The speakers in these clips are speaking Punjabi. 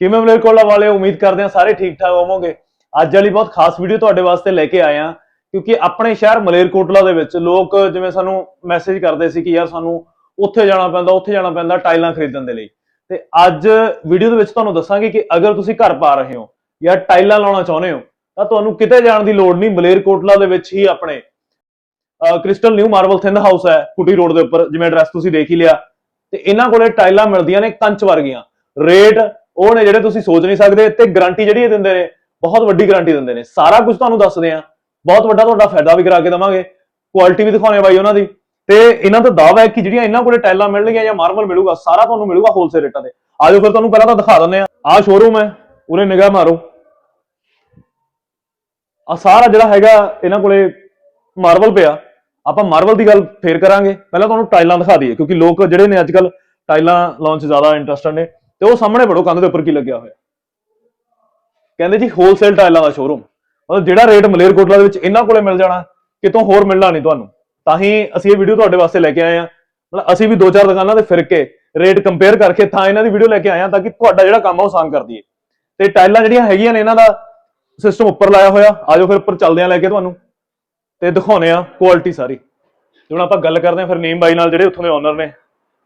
ਕਿਵੇਂ ਮਲੇਰਕੋਟਲਾ ਵਾਲੇ, ਉਮੀਦ ਕਰਦੇ ਹਾਂ ਸਾਰੇ ਠੀਕ ਠਾਕ ਹੋਵੋਗੇ। ਅੱਜ ਵਾਲੀ ਬਹੁਤ ਖਾਸ ਵੀਡੀਓ ਤੁਹਾਡੇ ਵਾਸਤੇ ਲੈ ਕੇ ਆਏ ਹਾਂ, ਕਿਉਂਕਿ ਆਪਣੇ ਸ਼ਹਿਰ ਮਲੇਰਕੋਟਲਾ ਦੇ ਵਿੱਚ ਲੋਕ ਜਿਵੇਂ ਸਾਨੂੰ ਮੈਸੇਜ ਕਰਦੇ ਸੀ ਕਿ ਯਾਰ ਸਾਨੂੰ ਉੱਥੇ ਜਾਣਾ ਪੈਂਦਾ, ਉੱਥੇ ਜਾਣਾ ਪੈਂਦਾ ਟਾਈਲਾਂ ਖਰੀਦਣ ਦੇ ਲਈ। ਤੇ ਅੱਜ ਵੀਡੀਓ ਦੇ ਵਿੱਚ ਤੁਹਾਨੂੰ ਦੱਸਾਂਗੇ ਕਿ ਅਗਰ ਤੁਸੀਂ ਘਰ ਪਾ ਰਹੇ ਹੋ ਜਾਂ ਟਾਈਲਾਂ ਲਾਉਣਾ ਚਾਹੁੰਦੇ ਹੋ, ਤਾਂ ਤੁਹਾਨੂੰ ਕਿਤੇ ਜਾਣ ਦੀ ਲੋੜ ਨਹੀਂ, ਮਲੇਰਕੋਟਲਾ ਦੇ ਵਿੱਚ ਹੀ ਆਪਣੇ crystal new marble Thind house ਹੈ, ਕੁਟੀ ਰੋਡ ਦੇ ਉੱਪਰ, ਜਿਵੇਂ ਐਡਰੈਸ ਤੁਸੀਂ ਦੇਖ ਹੀ ਲਿਆ। ਤੇ ਇਹਨਾਂ ਕੋਲੇ ਟਾਈਲਾਂ ਮਿਲਦੀਆਂ ਨੇ ਕੰਚ ਵਰਗੀਆਂ। ਰੇਟ ਉਹ ਨੇ ਜਿਹੜੇ ਤੁਸੀਂ ਸੋਚ ਨਹੀਂ ਸਕਦੇ ਤੇ ਗਾਰੰਟੀ ਜਿਹੜੀ ਇਹ ਦਿੰਦੇ ਨੇ, ਬਹੁਤ ਵੱਡੀ ਗਾਰੰਟੀ ਦਿੰਦੇ ਨੇ। ਸਾਰਾ ਕੁਝ ਤੁਹਾਨੂੰ ਦੱਸਦੇ ਆ। ਬਹੁਤ ਵੱਡਾ ਤੁਹਾਡਾ ਫਾਇਦਾ ਵੀ ਕਰਾ ਕੇ ਦਵਾਂਗੇ। ਕੁਆਲਿਟੀ ਵੀ ਦਿਖਾਉਣੇ ਆ ਬਾਈ ਉਹਨਾਂ ਦੀ। ਤੇ ਇਹਨਾਂ ਦਾ ਦਾਅਵਾ ਹੈ ਕਿ ਜਿਹੜੀਆਂ ਇਹਨਾਂ ਕੋਲੇ ਟਾਈਲਾਂ ਮਿਲਣਗੀਆਂ ਜਾਂ ਮਾਰਬਲ ਮਿਲੂਗਾ, ਸਾਰਾ ਤੁਹਾਨੂੰ ਮਿਲੂਗਾ ਹੋਲਸੇਲ ਰੇਟਾਂ ਤੇ। ਆਜੋ ਫਿਰ ਤੁਹਾਨੂੰ ਪਹਿਲਾਂ ਤਾਂ ਦਿਖਾ ਦਿੰਦੇ ਆ। ਆਹ ਸ਼ੋਰੂਮ ਹੈ, ਉਰੇ ਨਿਗਾਹ ਮਾਰੋ। ਆ ਸਾਰਾ ਜਿਹੜਾ ਹੈਗਾ ਇਹਨਾਂ ਕੋਲੇ ਮਾਰਬਲ ਪਿਆ। ਆਪਾਂ ਮਾਰਬਲ ਦੀ ਗੱਲ ਫੇਰ ਕਰਾਂਗੇ। ਪਹਿਲਾਂ ਤੁਹਾਨੂੰ ਟਾਈਲਾਂ ਦਿਖਾ ਦਈਏ, ਕਿਉਂਕਿ ਲੋਕ ਜਿਹੜੇ ਨੇ ਅੱਜਕੱਲ ਟਾਈਲਾਂ ਲਾਉਣ 'ਚ ਜ਼ਿਆਦਾ ਇੰਟਰਸਟਡ ਨੇ। ਤੇ ਉਹ ਸਾਹਮਣੇ ਪੜੋ, ਕੰਧ ਦੇ ਉੱਪਰ ਕੀ ਲੱਗਿਆ ਹੋਇਆ। ਕਹਿੰਦੇ ਜੀ ਹੋਲਸੇਲ ਟਾਈਲਾਂ ਦਾ ਸ਼ੋਰੂਮ ਮਤਲਬ ਜਿਹੜਾ ਰੇਟ ਮਲੇਰਕੋਟਲਾ ਦੇ ਵਿੱਚ ਇਹਨਾਂ ਕੋਲੇ ਮਿਲ ਜਾਣਾ, ਕਿਤੋਂ ਹੋਰ ਮਿਲਣਾ ਨਹੀਂ ਤੁਹਾਨੂੰ। ਤਾਂ ਹੀ ਅਸੀਂ ਇਹ ਵੀਡੀਓ ਤੁਹਾਡੇ ਵਾਸਤੇ ਲੈ ਕੇ ਆਏ ਆ ਮਤਲਬ ਅਸੀਂ ਵੀ ਦੋ ਚਾਰ ਦੁਕਾਨਾਂ ਤੇ ਫਿਰ ਕੇ ਰੇਟ ਕੰਪੇਅਰ ਕਰਕੇ ਤਾਂ ਇਹਨਾਂ ਦੀ ਵੀਡੀਓ ਲੈ ਕੇ ਆਏ ਆ ਤਾਂ ਕਿ ਤੁਹਾਡਾ ਜਿਹੜਾ ਕੰਮ ਆ ਉਹ ਆਸਾਨ ਕਰ ਦਈਏ। ਤੇ ਟਾਈਲਾਂ ਜਿਹੜੀਆਂ ਹੈਗੀਆਂ ਨੇ, ਇਹਨਾਂ ਦਾ ਸਿਸਟਮ ਉੱਪਰ ਲਾਇਆ ਹੋਇਆ। ਆਜੋ ਫਿਰ ਉੱਪਰ ਚੱਲਦੇ ਆ ਲੈ ਕੇ ਤੁਹਾਨੂੰ। ਤੇ ਦਿਖਾਉਨੇ ਆ ਕੁਆਲਿਟੀ ਸਾਰੀ। ਹੁਣ ਆਪਾਂ ਗੱਲ ਕਰਦੇ ਆ ਫਿਰ ਨੀਮ ਬਾਈ ਨਾਲ ਜਿਹੜੇ ਉੱਥੋਂ ਦੇ ਓਨਰ ਨੇ।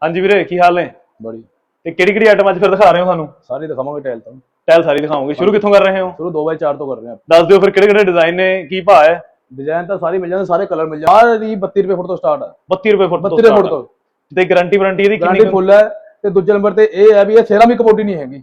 ਹਾਂਜੀ ਵੀਰੇ, ਕੀ ਹਾਲ ਨੇ? ਬੜੀ ਤੇ ਕਿਹੜੀ ਕਿਹੜੀ ਆਈਟਮ ਅੱਜ ਫਿਰ ਦਿਖਾ ਰਹੇ ਹੋ ਸਾਨੂੰ? ਸਾਰੀ ਦਿਖਾਵਾਂਗੇ ਟਾਈਲ ਤਾਂ। ਟਾਈਲ ਸਾਰੀ ਦਿਖਾਓਗੇ ਸ਼ੁਰੂ ਕਿੱਥੋਂ ਕਰ ਰਹੇ ਹੋ? ਸ਼ੁਰੂ 2 ਬਾਈ 4 ਤੋਂ ਕਰ ਰਹੇ ਹਾਂ। ਦੱਸ ਦਿਓ ਫਿਰ ਕਿਹੜੇ ਕਿਹੜੇ ਡਿਜ਼ਾਈਨ ਨੇ ਕੀ ਭਾਅ ਹੈ? ਡਿਜ਼ਾਈਨ ਤਾਂ ਸਾਰੀ ਮਿਲ ਜਾਂਦੇ ਸਾਰੇ ਕਲਰ ਮਿਲ ਜਾਂਦੇ। ਸਾਰੀ 32 ਰੁਪਏ ਫੁੱਟ ਤੋਂ ਸਟਾਰਟ ਹੈ 32 ਰੁਪਏ ਫੁੱਟ ਤੋਂ 32 ਰੁਪਏ ਫੁੱਟ ਤੋਂ। ਤੇ ਗਾਰੰਟੀ ਵਾਰੰਟੀ ਇਹਦੀ ਕਿੰਨੀ ਫੁੱਲ ਹੈ ਤੇ ਦੂਜੇ ਨੰਬਰ ਤੇ ਇਹ ਹੈ ਵੀ ਇਹ ਸੇਰਾਮਿਕ ਬੋਡੀ ਨਹੀਂ ਹੈਗੀ।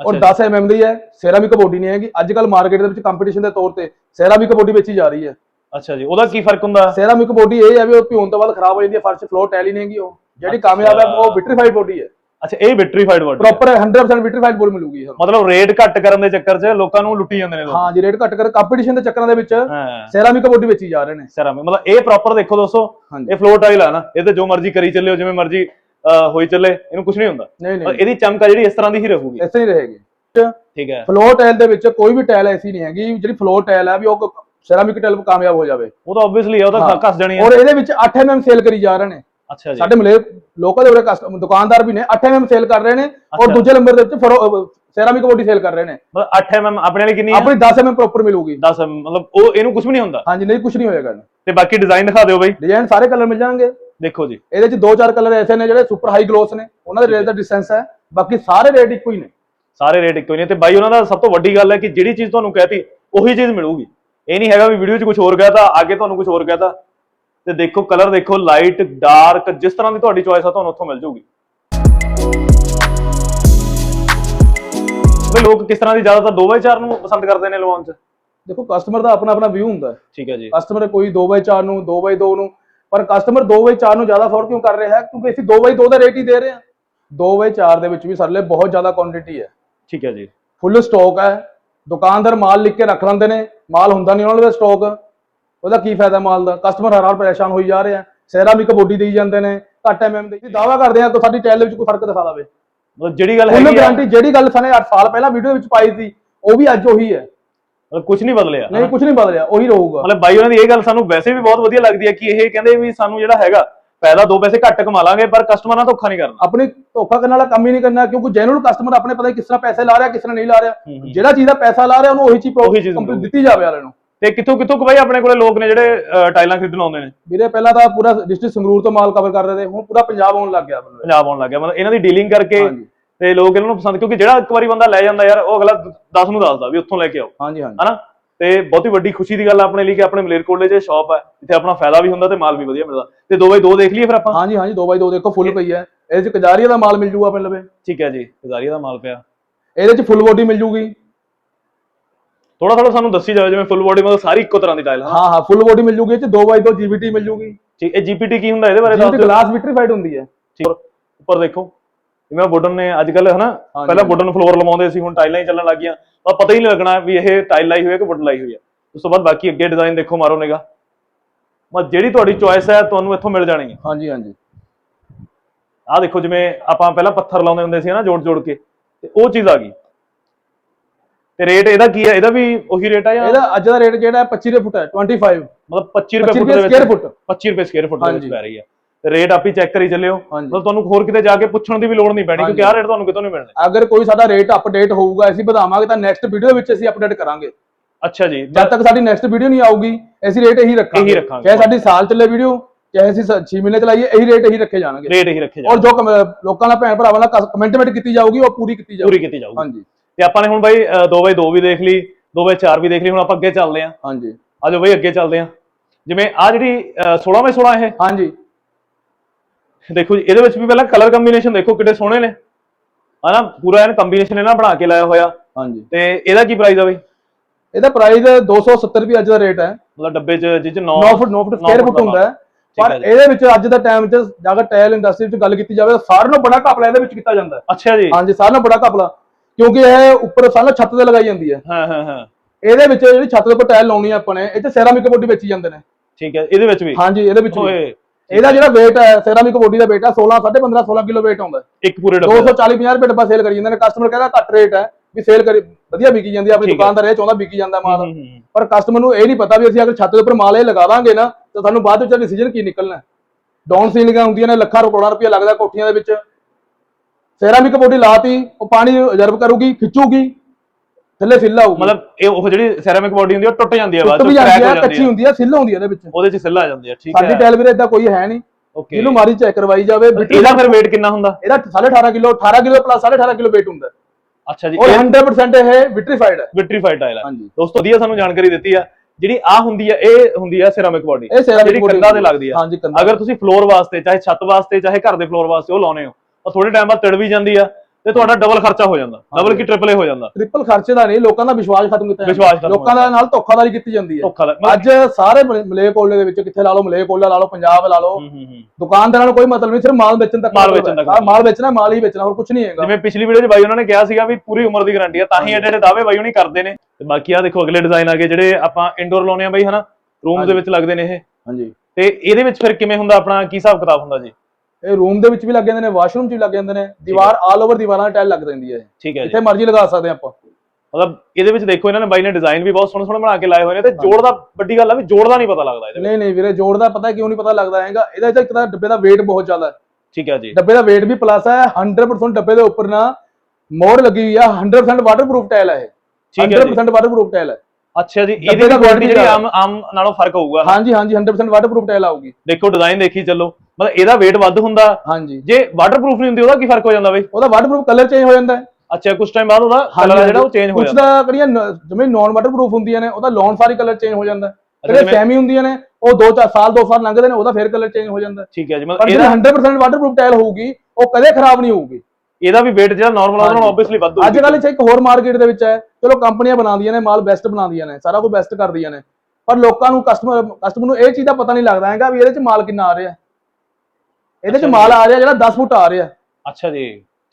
ਔਰ ਅੱਛਾ 10 mm ਦੀ ਹੈ ਸੇਰਾਮਿਕ ਬੋਡੀ ਨਹੀਂ ਹੈਗੀ। ਅੱਜ ਕੱਲ ਮਾਰਕੀਟ ਦੇ ਵਿੱਚ ਕੰਪੀਟੀਸ਼ਨ ਦੇ ਤੌਰ ਤੇ ਸੇਰਾਮਿਕ ਬੋਡੀ ਵੇਚੀ ਜਾ ਰਹੀ ਹੈ। ਅੱਛਾ ਜੀ ਉਹਦਾ ਕੀ ਫ਼ਰਕ ਹੁੰਦਾ? ਸੇਰਾਮਿਕ ਬੋਡੀ ਇਹ ਹੈ ਵੀ ਉਹ ਧੋਣ ਤੋਂ ਬਾਅਦ ਖਰਾਬ ਹੋ ਜਾਂਦੀ ਹੈ ਫਰਸ਼ ਫਲੋਰ ਟੈਲ ਹੀ ਨਹੀਂ ਹੈਗੀ ਉਹ। ਜਿਹੜੀ ਕਾਮਯਾਬ ਹੈ ਉਹ ਵਿਟਰੀਫਾਈਡ ਬੋਡੀ ਹੈ। ਅੱਛਾ ਇਹ vitrified word proper 100% vitrified body ਮਿਲੂਗੀ ਤੁਹਾਨੂੰ ਮਤਲਬ ਰੇਟ ਘੱਟ ਕਰਨ ਦੇ ਚੱਕਰ 'ਚ ਲੋਕਾਂ ਨੂੰ ਲੁੱਟੀ ਜਾਂਦੇ ਨੇ ਲੋਕ। ਹਾਂ ਜੀ ਰੇਟ ਘੱਟ ਕਰ ਕੰਪੀਟੀਸ਼ਨ ਦੇ ਚੱਕਰਾਂ ਦੇ ਵਿੱਚ ਸੇਰਾਮਿਕ ਬੋਡੀ ਵੇਚੀ ਜਾ ਰਹੇ ਨੇ। ਸਰਾਮਿਕ ਮਤਲਬ ਇਹ ਪ੍ਰੋਪਰ ਦੇਖੋ ਦੋਸਤੋ ਇਹ ਫਲੋਰ ਟਾਈਲ ਆ ਨਾ ਇਹ ਤੇ ਜੋ ਮਰਜ਼ੀ ਕਰੀ ਚੱਲਿਓ ਜਿਵੇਂ ਮਰਜ਼ੀ ਹੋਈ ਚੱਲੇ ਇਹਨੂੰ ਕੁਝ ਨਹੀਂ ਹੁੰਦਾ। ਇਹਦੀ ਚਮਕ ਆ ਜਿਹੜੀ ਇਸ ਤਰ੍ਹਾਂ ਦੀ ਹੀ ਰਹੂਗੀ। ਇਸੇ ਹੀ ਰਹੇਗੀ। ਠੀਕ ਹੈ। ਫਲੋਰ ਟਾਇਲ ਦੇ ਵਿੱਚ ਕੋਈ ਵੀ ਟਾਇਲ ਐਸੀ ਨਹੀਂ ਹੈਗੀ ਜਿਹੜੀ ਫਲੋਰ ਟਾਇਲ ਹੈ ਵੀ ਉਹ ਸੈਰਾਮਿਕ ਟਾਇਲ ਕਾਮਯਾਬ ਹੋ ਜਾਵੇ। ਉਹ ਤਾਂ ਆਬਵੀਅਸਲੀ ਉਹ ਤਾਂ। ਘਸ ਜਾਣੀ ਹੈ ਔਰ ਇਹਦੇ ਵਿੱਚ 8 mm ਸੇਲ ਕਰੀ ਜਾ ਰਹੇ ਨੇ। ਅੱਛਾ ਜੀ। ਸਾਡੇ ਮਲੇ ਲੋਕਲ ਦੇ ਉਰੇ ਕਸਟਮ- ਦੁਕਾਨਦਾਰ ਵੀ ਨੇ 8 mm ਸੇਲ ਕਰ ਰਹੇ ਨੇ ਔਰ। ਦੂਜੇ ਨੰਬਰ ਦੇ ਵਿੱਚ ਸੈਰਾਮਿਕ ਬੋਡੀ ਸੇਲ ਕਰ ਰਹੇ ਨੇ। ਮਤਲਬ 8 mm ਆਪਣੇ ਵਾਲੀ ਕਿੰਨੀ ਹੈ? ਆਪਣੀ 10 mm ਪ੍ਰੋਪਰ ਮਿਲੂਗੀ। 10 mm ਮਤਲਬ ਉਹ ਇਹਨੂੰ ਕੁਝ ਵੀ ਨਹੀਂ ਹੁੰਦਾ? ਹਾਂਜੀ ਨਹੀਂ ਕੁਝ ਨਹੀਂ ਹੋਏਗਾ ਤੇ ਬਾਕੀ ਡਿਜ਼ਾਈਨ ਦਿਖਾ ਦਿਓ ਬਾਈ। ਡਿਜ਼ਾਈਨ ਸਾਰੇ ਕਲਰ ਮਿਲ ਜਾਣਗੇ। ਦੇਖੋ ਜੀ। ਇਹਦੇ ਵਿੱਚ ਦੋ ਚਾਰ ਕਲਰ ਐਸੇ ਨੇ ਜਿਹੜੇ ਸੁਪਰ ਹਾਈ ਗਲੋਸ ਨੇ ਉਹਨਾਂ ਦੇ ਰੇਟ ਦਾ ਡਿਸਟੈਂਸ ਹੈ। ਬਾਕੀ ਸਾਰੇ ਰੇਟ ਇੱਕੋ ਹੀ ਨੇ। ਸਾਰੇ ਰੇਟ ਇੱਕੋ ਹੀ ਨੇ ਤੇ ਬਾਈ ਉਹਨਾਂ ਦਾ ਸਭ ਤੋਂ ਵੱਡੀ ਗੱਲ ਹੈ ਕਿ ਜਿਹੜੀ ਚੀਜ਼ ਤੁਹਾਨੂੰ ਕਹਤੀ ਉਹੀ ਚੀਜ਼ ਮਿਲੂਗੀ। ਇਹ ਨਹੀਂ ਹੈਗਾ ਵੀ ਵੀਡੀਓ 'ਚ ਕੁਝ ਹੋਰ ਕਹਤਾ ਅੱਗੇ ਤੁਹਾਨੂੰ ਕੁਝ ਹੋਰ ਕਹਤਾ। ਤੇ ਦੇਖੋ ਕਲਰ ਦੇਖੋ ਲਾਈਟ ਡਾਰਕ ਜਿਸ ਤਰ੍ਹਾਂ ਦੀ ਤੁਹਾਡੀ ਚੋਇਸ ਆ ਤੁਹਾਨੂੰ ਉੱਥੋਂ ਮਿਲ ਜਾਊਗੀ ਵੀ ਲੋਕ ਕਿਸ ਤਰ੍ਹਾਂ ਦੀ ਜ਼ਿਆਦਾਤਰ 2x4 ਨੂੰ ਪਸੰਦ ਕਰਦੇ ਨੇ ਲਵਾਉਣ 'ਚ? ਦੇਖੋ ਕਸਟਮਰ ਦਾ ਆਪਣਾ ਆਪਣਾ ਵਿਊ ਹੁੰਦਾ ਹੈ। ਠੀਕ ਹੈ ਜੀ। ਕਸਟਮਰ ਕੋਈ 2x4 ਨੂੰ 2x2 ਨੂੰ ਪਰ ਕਸਟਮਰ 2x4 ਨੂੰ ਜ਼ਿਆਦਾ ਅਫੋਰਡ ਕਿਉਂ ਕਰ ਰਿਹਾ ਹੈ? ਕਿਉਂਕਿ ਅਸੀਂ 2x2 ਦਾ ਰੇਟ ਹੀ ਦੇ ਰਹੇ ਹਾਂ। 2x4 ਦੇ ਵਿੱਚ ਵੀ ਸਾਡੇ ਲਈ ਬਹੁਤ ਜ਼ਿਆਦਾ ਕੁਆਂਟੀਟੀ ਹੈ। ਠੀਕ ਹੈ ਜੀ। ਫੁੱਲ ਸਟਾਕ ਹੈ। ਦੁਕਾਨਦਾਰ ਮਾਲ ਲਿਖ ਕੇ ਰੱਖ ਲੈਂਦੇ ਨੇ। ਮਾਲ ਹੁੰਦਾ ਨਹੀਂ ਉਹਨਾਂ ਦੇ ਸਟਾਕ ਉਹਦਾ ਕੀ ਫਾਇਦਾ ਮਾਲ ਦਾ? ਕਸਟਮਰ ਹਰ ਹਰ ਪਰੇਸ਼ਾਨ ਹੋਈ ਜਾ ਰਹੇ ਆ। ਸੈਰਾਮਿਕ ਬੋਡੀ ਦੇਈ ਜਾਂਦੇ ਨੇ ਘੱਟ ਐਮਐਮ ਦੇ। ਦਾਵਾ ਕਰਦੇ ਆ ਕਿ ਸਾਡੀ ਟਾਇਲ ਦੇ ਵਿੱਚ ਕੋਈ ਫ਼ਰਕ ਦਿਖਾ ਦੇਵੇ। ਮਤਲਬ ਜਿਹੜੀ ਗੱਲ ਹੈਗੀ ਗਾਰੰਟੀ ਜਿਹੜੀ ਗੱਲ ਸਾਨੇ 8 ਸਾਲ ਪਹਿਲਾਂ ਵੀਡੀਓ ਵਿੱਚ ਪਾਈ ਸੀ ਉਹ ਵੀ ਅੱਜ ਉਹੀ ਹੈ। ਮਤਲਬ ਕੁਝ ਨਹੀਂ ਬਦਲਿਆ ਨਹੀਂ ਕੁਝ ਨਹੀਂ ਬਦਲਿਆ ਉਹੀ ਰਹੂਗਾ। ਮਤਲਬ ਬਾਈ ਉਹਨਾਂ ਦੀ ਇਹ ਗੱਲ ਸਾਨੂੰ ਵੈਸੇ ਵੀ ਬਹੁਤ ਵਧੀਆ ਲੱਗਦੀ ਹੈ ਕਿ ਇਹ ਕਹਿੰਦੇ ਵੀ ਸਾਨੂੰ ਜਿਹੜਾ ਹੈਗਾ ਫਾਇਦਾ ਦੋ ਪੈਸੇ ਘੱਟ ਕਮਾ ਲਾਂਗੇ ਪਰ ਕਸਟਮਰ ਨਾਲ ਧੋਖਾ ਨਹੀਂ ਕਰਨਾ। ਆਪਣੀ ਧੋਖਾ ਕਰਨ ਵਾਲਾ ਕੰਮ ਹੀ ਨਹੀਂ ਕਰਨਾ ਕਿਉਂਕਿ ਜੈਨੂਅਲ ਕਸਟਮਰ ਆਪਣੇ ਪਤਾ ਕਿਸ ਤਰ੍ਹਾਂ ਪੈਸੇ ਲਾ ਰਿਹਾ ਕਿਸ ਤਰ੍ਹਾਂ ਨਹੀਂ ਲਾ ਰਿਹਾ। ਜਿਹੜਾ ਚੀਜ਼ ਦਾ ਪੈਸਾ ਲਾ ਰਿਹਾ ਉਹਨੂੰ ਉਹੀ ਚੀਜ਼। ਦਿੱਤੀ ਜਾਵੇ ਵਾਲਿਆਂ ਨੂੰ। ਤੇ ਕਿੱਥੋਂ ਕਿੱਥੋਂ ਬਾਈ ਆਪਣੇ ਕੋਲੇ ਲੋਕ ਨੇ ਜਿਹੜੇ ਟਾਈਲਾਂ ਖਰੀਦਣ ਆਉਂਦੇ ਨੇ? ਵੀਰੇ ਪਹਿਲਾਂ ਤਾਂ ਪੂਰਾ ਡਿਸਟ੍ਰਿਕਟ ਸੰਗਰੂਰ ਤੋਂ ਮਾਲ ਕਵਰ ਕਰ ਰਹੇ ਤੇ ਹੁਣ ਪੂਰਾ ਪੰਜਾਬ ਆਉਣ ਲੱਗ ਗਿਆ ਮਤਲਬ। ਪੰਜਾਬ ਆਉਣ ਲੱਗ ਗਿਆ ਮਤਲਬ ਇਹਨਾਂ ਦੀ ਡੀਲਿੰਗ ਕਰਕੇ ਤੇ ਲੋਕ ਇਹਨਾਂ ਨੂੰ ਪਸੰਦ ਕਿਉਂਕਿ ਜਿਹੜਾ ਇੱਕ ਵਾਰੀ ਬੰਦਾ ਲੈ ਜਾਂਦਾ ਯਾਰ ਉਹ ਅਗਲਾ 10 ਨੂੰ ਦੱਸਦਾ ਵੀ ਉੱਥੋਂ ਲੈ ਕੇ ਆਓ। ਹਾਂਜੀ ਹਾਂਜੀ। ਹਨਾ? ਤੇ ਬਹੁਤੀ ਵੱਡੀ ਖੁਸ਼ੀ ਦੀ ਗੱਲ ਆਪਣੇ ਲਈ ਕਿ ਆਪਣੇ ਮਲੇਰਕੋਟਲੇ 'ਚ ਸ਼ਾਪ ਹੈ ਜਿੱਥੇ ਆਪਣਾ ਫਾਇਦਾ ਵੀ ਹੁੰਦਾ ਤੇ ਮਾਲ ਵੀ ਵਧੀਆ ਮਿਲਦਾ। ਤੇ ਦੋ ਬਾਈ ਦੋ ਦੇਖ ਲਈਏ ਫਿਰ ਆਪਾਂ। ਹਾਂਜੀ ਹਾਂਜੀ 2x2 ਦੇਖੋ ਫੁੱਲ ਪਈ ਹੈ। ਇਹਦੇ ਚ ਕਜਾਰੀਆ ਦਾ ਮਾਲ ਮਿਲ ਜੂਗਾ ਆਪਣੇ ਲਵੇ। ਠੀਕ ਹੈ ਜੀ ਹਜ਼ਾਰੀਆ ਦਾ ਮਾਲ ਪਿਆ। ਇਹਦੇ ਚ ਫੁੱਲ ਬੋਡੀ ਮਿਲ ਜੂਗੀ। ਥੋੜਾ ਥੋੜਾ ਸਾਨੂੰ ਦੱਸੀ ਜਾਓ ਜਿਵੇਂ ਫੁੱਲ ਬੋਡੀ ਮਤਲਬ ਸਾਰੀ ਇੱਕੋ ਤਰ੍ਹਾਂ ਦੀ ਟਾਈਲ ਹਾਂ ਹਾਂ ਫੁੱਲ ਬੋਡੀ ਮਿਲ ਜੂਗੀ ਇਹ ਚ 2x2 ਜੀਬੀਟੀ ਮਿਲ ਜੂਗੀ। ਠੀਕ ਇਹ ਜੀਪੀਟੀ ਕੀ ਹੁੰਦਾ ਇਹਦੇ ਬਾਰੇ ਦੱਸ ਦਿਓ। ਗਲਾਸ ਵਿਟਰੀਫਾਈਡ ਹੁੰਦੀ ਹੈ। ਠੀਕ ਉੱਪਰ ਦੇਖੋ ਜਿਵੇਂ ਵੁਡਨ ਨੇ ਅੱਜ ਕੱਲ ਹਨਾ। ਪਹਿਲਾਂ ਵੁਡਨ ਫਲੋਰ ਲਵਾਉਂਦੇ ਸੀ ਹੁਣ ਟਾਈਲਾਂ ਹੀ ਚੱਲਣ ਲੱਗ ਗਈਆਂ। ਪਰ ਪਤਾ ਹੀ ਨਹੀਂ ਲੱਗਣਾ ਵੀ ਇਹ ਟਾਈਲ ਲਾਈ ਹੋਈ ਹੈ ਕਿ ਵੁੱਡ ਲਾਈ ਹੋਈ ਹੈ। ਉਸ ਤੋਂ ਬਾਅਦ ਬਾਕੀ ਅੱਗੇ ਡਿਜ਼ਾਈਨ ਦੇਖੋ ਮਾਰੋ ਨਿਗਾ ਮਤ ਜਿਹੜੀ ਤੁਹਾਡੀ ਚੋਇਸ ਹੈ ਤੁਹਾਨੂੰ ਇੱਥੋਂ ਮਿਲ ਜਾਣੀ ਹੈ। ਹਾਂਜੀ ਹਾਂਜੀ। ਆਹ ਦੇਖੋ ਜਿਵੇਂ ਆਪਾਂ ਪਹਿਲਾਂ ਪੱਥਰ ਲਾਉਂਦੇ ਹੁੰਦੇ ਸੀ ਨਾ ਜੋੜ ਜੋੜ ਕੇ ਤੇ ਉਹ ਚੀਜ਼ ਆ ਗਈ। ਤੇ ਰੇਟ ਇਹਦਾ ਕੀ ਹੈ ਇਹਦਾ ਵੀ ਉਹੀ ਰੇਟ ਆ ਜਾਂ? ਇਹਦਾ ਅੱਜ ਦਾ ਰੇਟ ਜਿਹੜਾ ਹੈ 25 ਰੁਪਏ ਫੁੱਟ ਹੈ 25 ਮਤਲਬ 25 ਰੁਪਏ 25 ਫੁੱਟ ਦੇ ਰੁਪਏ ਵਿੱਚ ਸਕੁਅਰ ਫੁੱਟ 25 ਰੁਪਏ ਸਕੁਅਰ ਫੁੱਟ ਦੇ ਵਿੱਚ। ਪੈ ਰਹੀ ਹੈ ਰੇਟ ਆਪੀ ਚੈੱਕ ਕਰੀ ਚੱਲਿਓ। ਮਤਲਬ ਤੁਹਾਨੂੰ ਹੋਰ ਕਿਤੇ ਜਾ ਕੇ ਪੁੱਛਣ ਦੀ ਵੀ ਲੋੜ ਨਹੀਂ ਪੈਣੀ ਕਿਉਂਕਿ ਆਹ ਰੇਟ ਤੁਹਾਨੂੰ ਕਿਤੋਂ ਨਹੀਂ ਮਿਲਣੇ। ਅਗਰ ਕੋਈ ਸਾਡਾ ਰੇਟ ਅਪਡੇਟ ਹੋਊਗਾ ਅਸੀਂ ਵਧਾਵਾਂਗੇ ਤਾਂ ਨੈਕਸਟ ਵੀਡੀਓ ਵਿੱਚ ਅਸੀਂ ਅਪਡੇਟ ਕਰਾਂਗੇ। ਅੱਛਾ ਜੀ। ਜਦ ਤੱਕ ਸਾਡੀ ਨੈਕਸਟ ਵੀਡੀਓ ਨਹੀਂ ਆਊਗੀ ਅਸੀਂ ਰੇਟ ਇਹੀ ਰੱਖਾਂਗੇ। ਇਹੀ ਰੱਖਾਂਗੇ। ਚਾਹੇ ਸਾਡੀ ਸਾਲ ਚੱਲੇ ਵੀਡੀਓ ਚਾਹੇ ਅਸੀਂ 6 ਮਹੀਨੇ ਚਲਾਈਏ ਇਹੀ ਰੇਟ ਇਹੀ ਰੱਖੇ ਜਾਣਗੇ। ਰੇਟ ਹੀ ਰੱਖੇ ਔਰ ਜਾਣ ਜੋ ਲੋਕਾਂ ਦਾ ਭੈਣ ਭਰਾਵਾਂ ਨਾਲ ਕਮੈਂਟਮੈਂਟ ਕੀਤੀ ਜਾਊਗੀ ਉਹ ਪੂਰੀ ਕੀਤੀ ਜਾਊਗੀ। ਪੂਰੀ ਕੀਤੀ ਜਾਊਗੀ। ਹਾਂਜੀ। ਤੇ ਆਪਾਂ ਨੇ ਹੁਣ ਬਾਈ 2x2 ਵੀ ਦੇਖ ਲਈ 2x4 ਵੀ ਦੇਖ ਲਈ ਹੁਣ ਆਪਾਂ ਅੱਗੇ ਚੱਲਦੇ ਆਂ ਹਾਂਜੀ। ਆਜੋ ਬਾਈ ਅੱਗੇ ਚੱਲਦੇ ਆਂ ਜਿਵੇਂ ਆ ਜਿਹੜੀ 16x16 ਇਹ। ਹਾਂਜੀ। ਦੇਖੋ ਜੀ ਇਹਦੇ ਵਿੱਚ ਵੀ ਪਹਿਲਾਂ ਕਲਰ ਕੰਬੀਨੇਸ਼ਨ ਦੇਖੋ ਕਿੱਡੇ ਸੋਹਣੇ ਨੇ। ਹਨਾ ਪੂਰਾ ਇਹਨ ਕੰਬੀਨੇਸ਼ਨ ਇਹਨਾਂ ਬਣਾ ਕੇ ਲਾਇਆ ਹੋਇਆ। ਹਾਂਜੀ। ਤੇ ਇਹਦਾ ਕੀ ਪ੍ਰਾਈਸ ਆ ਬਈ? ਇਹਦਾ ਪ੍ਰਾਈਸ 270 ਰੁਪਏ ਅੱਜ ਦਾ ਰੇਟ ਹੈ। ਮਤਲਬ ਡੱਬੇ 'ਚ ਜਿਹ 'ਚ 9 9 ਫੁੱਟ 9 ਫੁੱਟ ਸਕੁਅਰ ਫੁੱਟ ਹੁੰਦਾ ਹੈ। ਪਰ। ਇਹਦੇ ਵਿੱਚ ਅੱਜ ਦਾ ਟਾਈਮ 'ਚ ਜਦ ਟਾਇਲ ਇੰਡਸਟਰੀ 'ਚ ਗੱਲ ਕੀਤੀ ਜਾਵੇ ਸਾਰਿਆਂ ਨਾਲੋਂ ਬੜਾ ਘਪਲਾ ਇਹਦੇ ਵਿੱਚ ਕੀਤਾ ਜਾਂਦਾ ਅੱਛਾ ਜੀ। ਹਾਂਜੀ ਸਾਰਿਆਂ ਨਾਲੋਂ ਬੜਾ ਘਪਲਾ। ਕਿਉਂਕਿ ਇਹ ਉੱਪਰ ਸਾਲਾ ਛੱਤ ਤੇ ਲਗਾਈ ਜਾਂਦੀ ਹੈ। ਹਾਂ ਹਾਂ ਹਾਂ। ਇਹਦੇ ਵਿੱਚ ਜਿਹੜੀ ਛੱਤ ਦੇ ਉੱਪਰ ਟਾਇਲ ਲਾਉਣੀ ਆ ਆਪਾਂ ਨੇ ਇਹ ਸੈਰਾਮਿਕ ਬੋਡੀ ਵੇਚੀ ਜਾਂਦੇ ਨੇ। ਠੀਕ ਹੈ ਇਹਦੇ ਵਿੱਚ ਵੀ? ਹਾਂਜੀ ਇਹਦੇ ਵਿੱਚ ਵੀ। ਓਏ। ਇਹਦਾ ਜਿਹੜਾ weight ਹੈ ਸੈਰਾਮਿਕ ਬੋਡੀ ਦਾ weight ਹੈ 16 15.5 16 ਕਿਲੋ weight ਆਉਂਦਾ ਇੱਕ ਪੂਰੇ ਡੱਬੇ ਦਾ 240 50 ਰੁਪਏ ਡੱਬਾ ਸੇਲ ਕਰੀ ਜਾਂਦੇ ਨੇ। ਕਸਟਮਰ ਕਹਿੰਦਾ ਘੱਟ ਰੇਟ ਹੈ ਵੀ ਸੇਲ ਕਰੀ ਵਧੀਆ ਵਿਕੀ ਜਾਂਦੀ ਹੈ ਆਪਣੀ। ਦੁਕਾਨਦਾਰ ਇਹ ਚਾਹੁੰਦਾ ਵਿਕੀ ਜਾਂਦਾ ਮਾਲ। ਪਰ ਕਸਟਮਰ ਨੂੰ ਇਹ ਨਹੀਂ ਪਤਾ ਵੀ ਅਸੀਂ ਅਗਰ ਛੱਤ ਦੇ ਉੱਪਰ ਮਾਲ ਇਹ ਲਗਾ ਦਾਂਗੇ ਨਾ ਤਾਂ ਸਾਨੂੰ ਬਾਅਦ ਵਿੱਚ ਡਿਸੀਜਨ ਕੀ ਨਿਕਲਣਾ ਡਾਊਨ ਸੀਲਿੰਗਾਂ ਹੁੰਦੀਆਂ ਨੇ ਲੱਖਾਂ ਕਰੋੜਾਂ ਰੁਪਏ ਲੱਗਦਾ ਕੋਠੀਆਂ ਦੇ ਵਿੱਚ। ਸੈਰਾਮਿਕ ਬੋਡੀ ਲਾਤੀ ਉਹ ਪਾਣੀ ਰਿਜ਼ਰਵ ਕਰੂਗੀ ਖਿੱਚੂਗੀ ਥੱਲੇ ਸਿੱਲ ਆਊਗੀ। ਮਤਲਬ ਇਹ ਉਹ ਜਿਹੜੀ ਸੈਰਾਮਿਕ ਬੋਡੀ ਹੁੰਦੀ ਆ, ਉਹ ਟੁੱਟ ਜਾਂਦੀ ਹੈ ਬਾਅਦ ਟੁੱਟ ਵੀ ਜਾਂਦੀ ਹੈ ਹੋ ਕੱਚੀ ਹੈ ਹੁੰਦੀ ਹੈ ਸਿੱਲ ਹੁੰਦੀ ਹੈ ਇਹਦੇ ਵਿੱਚ। ਉਹਦੇ 'ਚ ਸਿੱਲ ਆ ਜਾਂਦੀ ਹੈ ਠੀਕ ਸਾਡੀ ਹੈ। ਟੈਲ ਵੀਰੇ ਇਦਾਂ ਕੋਈ ਹੈ ਨਹੀਂ। ਓਕੇ ਜਿਹਨੂੰ ਮਾਰੀ ਚੈੱਕ ਕਰਵਾਈ ਜਾਵੇ ਇਹਦਾ ਫਿਰ weight ਕਿੰਨਾ ਹੁੰਦਾ? ਇਹਦਾ 18.5 kilo 18 kilo plus 18.5 kilo weight ਹੁੰਦਾ। ਹੈ। ਅੱਛਾ ਜੀ ਔਰ ਇਹ 100% ਇਹ ਵਿਟਰੀਫਾਈਡ ਹੈ। ਵਿਟਰੀਫਾਈਡ ਟਾਇਲ ਹੈ। ਹਾਂਜੀ। ਦੋਸਤੋ ਵਧੀਆ ਸਾਨੂੰ ਜਾਣਕਾਰੀ ਦਿੱਤੀ ਆ। ਜਿਹੜੀ ਆ ਹੁੰਦੀ ਆ ਇਹ ਹੁੰਦੀ ਆ ਸੈਰਾਮਿਕ ਬੋਡੀ ਜਿਹੜੀ ਕੰਧਾਂ ਤੇ ਹੈ। ਲੱਗਦੀ ਆ। ਹਾਂਜੀ ਕੰਧਾਂ। ਅਗਰ ਤੁਸੀਂ ਫਲੋਰ ਵਾਸਤੇ ਚਾਹੇ ਛੱਤ ਵਾਸਤੇ ਚਾਹੇ ਘਰ ਦੇ ਫਲੋਰ ਵਾਸਤੇ ਉਹ ਲਾਉਨੇ ਹੋ ਤਾਂ ਥੋੜੇ ਟਾਈਮ ਬਾਅਦ ਤਿੜ ਵੀ ਜਾਂਦੀ ਆ ਤੇ ਤੁਹਾਡਾ ਡਬਲ ਖਰਚਾ ਹੋ ਜਾਂਦਾ। ਡਬਲ ਕੀ ਟ੍ਰਿਪਲ ਹੋ ਜਾਂਦਾ। ਟ੍ਰਿਪਲ ਖਰਚੇ ਦਾ ਨਹੀਂ ਲੋਕਾਂ ਦਾ ਵਿਸ਼ਵਾਸ ਖਤਮ ਕੀਤਾ ਜਾਂਦਾ। ਲੋਕਾਂ ਦਾ ਨਾਲ ਧੋਖਾਧਾਰੀ ਕੀਤੀ ਜਾਂਦੀ ਹੈ। ਅੱਜ ਸਾਰੇ ਮਲੇ- ਮਲੇਰਕੋਟਲੇ ਦੇ ਵਿੱਚ ਕਿੱਥੇ ਲਾ ਲਓ ਮਲੇਰਕੋਟਲਾ ਲਾ ਲਓ ਪੰਜਾਬ ਲਾ ਲਓ। ਦੁਕਾਨਦਾਰਾਂ ਨੂੰ ਕੋਈ ਮਤਲਬ ਨਹੀਂ ਸਿਰਫ ਮਾਲ ਵੇਚਣ ਤੱਕ ਮਾਲ ਵੇਚਣ ਤੱਕ ਮਾਲ ਵੇਚਣਾ ਮਾਲ ਹੀ ਵੇਚਣਾ ਹੋਰ ਕੁਝ ਨਹੀਂ ਹੈਗਾ। ਜਿਵੇਂ ਪਿਛਲੀ ਵੀਡੀਓ 'ਚ ਬਾਈ ਉਹਨਾਂ ਨੇ ਕਿਹਾ ਸੀਗਾ ਵੀ ਪੂਰੀ ਉਮਰ ਦੀ ਗਾਰੰਟੀ ਆ ਤਾਂ ਹੀ ਐਡੇ ਐਡੇ ਦਾਅਵੇ ਬਾਈ ਉਹਨੀ ਕਰਦੇ ਨੇ। ਤੇ ਬਾਕੀ ਆ ਦੇਖੋ ਅਗਲੇ ਡਿਜ਼ਾਈਨ ਆ ਗਏ ਜਿਹੜੇ ਆਪਾਂ ਇੰਡੋਰ ਲਾਉਨੇ ਆ ਬਾਈ ਹਨਾ? ਰੂਮ ਦੇ। ਵਿੱਚ ਲੱਗਦੇ ਨੇ ਇਹ। ਹਾਂਜੀ। ਤੇ ਇਹਦੇ ਵਿੱਚ ਫਿਰ ਕਿਵੇਂ ਹੁੰਦਾ ਆਪਣਾ ਕੀ ਹਿਸਾਬ ਕਿਤਾਬ ਹੁੰਦਾ ਜੀ? ਇਹ ਰੂਮ ਦੇ ਵਿੱਚ ਵੀ ਲੱਗ ਜਾਂਦੇ ਨੇ ਵਾਸ਼ਰੂਮ 'ਚ ਵੀ ਲੱਗ ਜਾਂਦੇ ਨੇ ਦੀਵਾਰ ਆਲ ਓਵਰ ਦੀਵਾਰਾਂ ਟਾਇਲ ਲੱਗ ਜਾਂਦੀ ਹੈ। ਠੀਕ ਹੈ ਜੀ। ਜਿੱਥੇ ਮਰਜ਼ੀ ਲਗਾ ਸਕਦੇ ਆਪਾਂ। ਮਤਲਬ ਇਹਦੇ ਵਿੱਚ ਦੇਖੋ ਇਹਨਾਂ ਨੇ ਬਾਈ ਨੇ ਡਿਜ਼ਾਈਨ ਵੀ ਬਹੁਤ ਸੋਹਣੇ ਸੋਹਣੇ ਬਣਾ ਕੇ ਲਾਏ ਹੋਏ ਨੇ ਤੇ ਜੋੜ ਦਾ ਵੱਡੀ ਗੱਲ ਆ ਵੀ ਜੋੜ ਦਾ ਨਹੀਂ ਪਤਾ ਲੱਗਦਾ ਇਹਦੇ ਨਹੀਂ ਨਹੀਂ ਵੀਰੇ ਜੋੜ ਦਾ ਪਤਾ ਕਿਉਂ ਨਹੀਂ ਪਤਾ ਲੱਗਦਾ ਹੈਗਾ। ਇਹਦਾ ਇੱਕ ਤਾਂ ਡੱਬੇ ਦਾ weight ਬਹੁਤ ਜ਼ਿਆਦਾ ਹੈ। ਠੀਕ ਹੈ ਜੀ। ਡੱਬੇ ਦਾ weight ਵੀ ਪਲੱਸ ਹੈ 100% ਡੱਬੇ ਦੇ ਉੱਪਰ ਨਾ ਮੋਹਰ ਲੱਗੀ ਹੋਈ ਆ 100% ਵਾਟਰਪ੍ਰੂਫ ਟਾਇਲ ਹੈ ਇਹ। ਠੀਕ ਹੈ ਜੀ। 100% ਵਾਟਰਪ੍ਰੂਫ ਟਾਇਲ ਹੈ ਅੱਛਾ ਜੀ ਇਹਦੀ ਦਾ ਕੁਆਲਿਟੀ ਜਿਹੜੀ। ਆਮ ਆਮ ਨਾਲੋਂ ਫ਼ਰਕ ਹੋਊਗਾ। ਹਾਂਜੀ ਹਾਂਜੀ 100% ਵਾਟਰਪ੍ਰੂਫ ਟਾਇਲ ਆਊਗੀ। ਦੇਖੋ ਡਿਜ਼ਾਈਨ ਦੇਖੀ ਚੱਲੋ। ਮਤਲਬ ਇਹਦਾ weight ਵੱਧ ਹੁੰਦਾ ਹਾਂਜੀ। ਜੇ ਵਾਟਰਪ੍ਰੂਫ ਨਹੀਂ ਹੁੰਦੀ ਉਹਦਾ ਕੀ ਫ਼ਰਕ ਹੋ ਜਾਂਦਾ ਬਈ? ਉਹਦਾ ਵਾਟਰਪ੍ਰੂਫ ਕਲਰ ਚੇਂਜ ਹੋ ਜਾਂਦਾ ਹੈ। ਅੱਛਾ ਕੁਝ ਟਾਈਮ ਬਾਅਦ ਉਹਦਾ ਕਲਰ ਜਿਹੜਾ ਉਹ ਚੇਂਜ ਹੋ ਜਾਂਦਾ। ਦਾ ਕਿਹੜੀਆਂ ਨ- ਜਿਵੇਂ ਨਾਨ ਵਾਟਰਪ੍ਰੂਫ ਹੁੰਦੀਆਂ ਨੇ ਉਹਦਾ ਲੌਨ ਸਾਰੀ ਕਲਰ ਚੇਂਜ ਹੋ ਜਾਂਦਾ। ਜਿਹੜੇ ਸੈਮੀ ਹੁੰਦੀਆਂ ਨੇ ਉਹ 2-4 ਸਾਲ 2 ਸਾਲ ਲੰਘਦੇ ਨੇ ਉਹਦਾ ਫੇਰ ਕਲਰ ਚੇਂਜ ਹੋ ਜਾਂਦਾ। ਠੀਕ ਹੈ ਜੀ ਮਤਲਬ ਇਹਦਾ 100% ਵਾਟਰਪ੍ਰੂਫ ਟਾਇਲ ਹੋਊਗੀ ਉਹ ਕਦੇ ਖਰਾਬ ਨਹੀਂ ਹੋਊਗੀ। ਇਹਦਾ ਵੀ weight ਜਿਹੜਾ ਨਾਰਮਲ ਉਹਦਾ ਨਾਲੋਂ। ਆਬਵੀਅਸਲੀ ਵੱਧ ਹੋਊਗਾ। ਅੱਜ ਕੱਲ੍ਹ ਇੱਕ ਹੋਰ ਮਾਰਕੀਟ ਦੇ ਵਿੱਚ ਹੈ ਚਲੋ ਕੰਪਨੀਆਂ ਬਣਾਉਂਦੀਆਂ ਨੇ ਮਾਲ ਬੈਸਟ ਬਣਾਉਂਦੀਆਂ ਨੇ ਸਾਰਾ ਕੁਝ ਬੈਸਟ ਕਰਦੀਆਂ ਨੇ। ਪਰ ਲੋਕਾਂ ਨੂੰ ਕਸਟਮਰ ਕਸਟਮਰ ਨੂੰ ਇਹ ਚੀਜ਼ ਦਾ ਪਤਾ ਨਹੀਂ ਲੱਗਦਾ ਹੈਗਾ ਵੀ ਇਹਦੇ ਚ ਮਾਲ ਕਿੰਨਾ ਆ ਰਿਹਾ ਇਹਦੇ ਚ ਮਾਲ ਆ ਰਿਹਾ ਜਿਹੜਾ 10 ਫੁੱਟ ਆ ਰਿਹਾ। ਅੱਛਾ ਜੀ